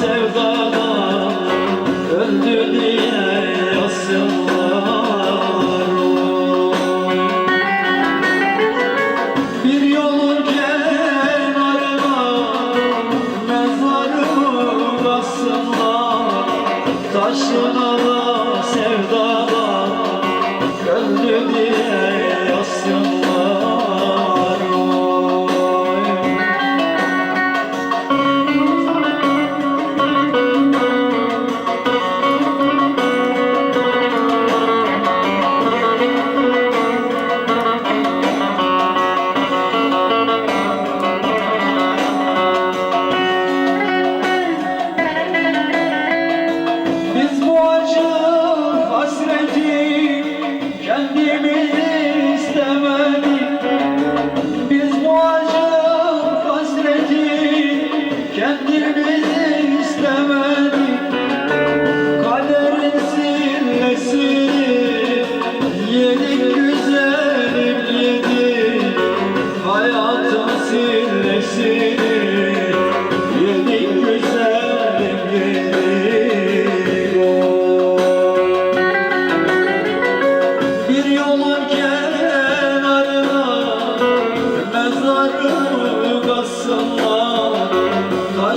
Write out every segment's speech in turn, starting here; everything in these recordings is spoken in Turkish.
sevdadan öldü diye yazsınlar Bir yolun kenarına mezarımı bassınlar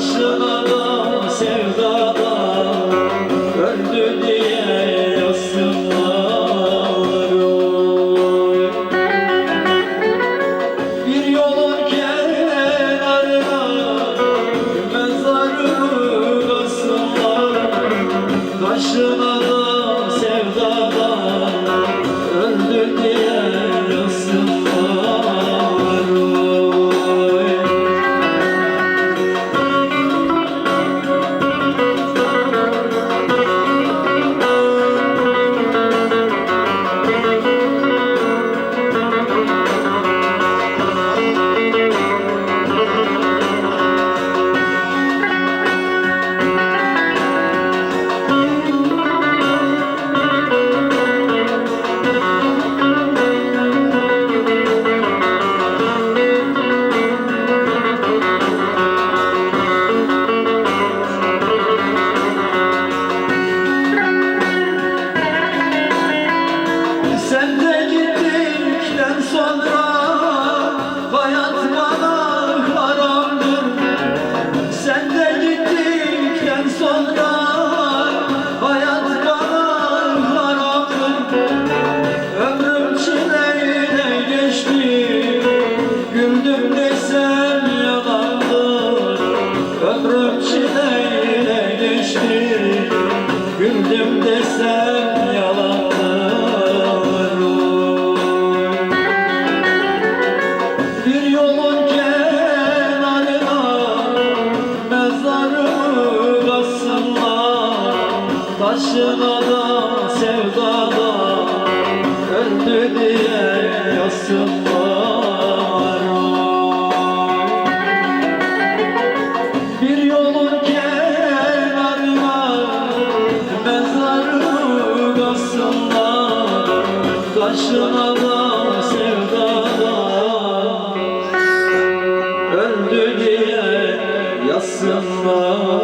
Taşına da sevdada öldü diye yazsınlar. Bir yolun kenarına mezarımı bassınlar Taşına da sevdada öldü diye güldüm desem yalandır bir yolun kenarına mezarımı bassınlar Taşına da sevdada öldü diye yazsınlar bassınlar Taşına da öldü diye yazsınlar